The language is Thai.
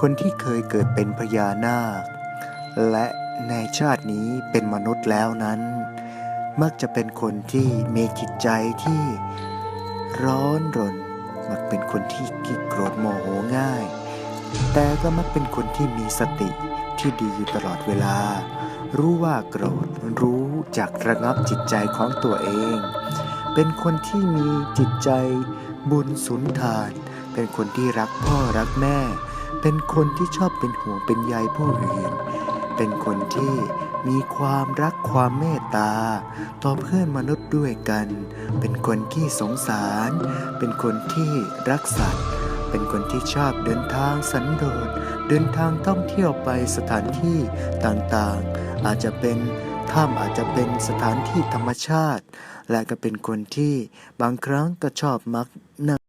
คนที่เคยเกิดเป็นพญานาค และในชาตินี้เป็นมนุษย์แล้วนั้น มักจะเป็นคนที่มีจิตใจที่ร้อนรน มักเป็นคนที่ขี้โกรธโมโหง่าย แต่ก็มักเป็นคนที่มีสติที่ดีอยู่ตลอดเวลา รู้ว่าโกรธรู้จักระงับจิตใจของตัวเอง เป็นคนที่มีจิตใจบุญสุนทาน เป็นคนที่รักพ่อรักแม่ เป็นคนที่ชอบเป็นห่วงเป็นใยผู้อื่น เป็นคนที่มีความรักความเมตตา ต่อเพื่อนมนุษย์ด้วยกัน เป็นคนที่สงสาร เป็นคนที่รักสัตว์เป็นคนที่ชอบเดินทางสันโดษ เดินทางท่องเที่ยวไปสถานที่ต่างๆ อาจจะเป็นถ้ำอาจจะเป็นสถานที่ธรรมชาติ และก็เป็นคนที่บางครั้งก็ชอบมักนั่ง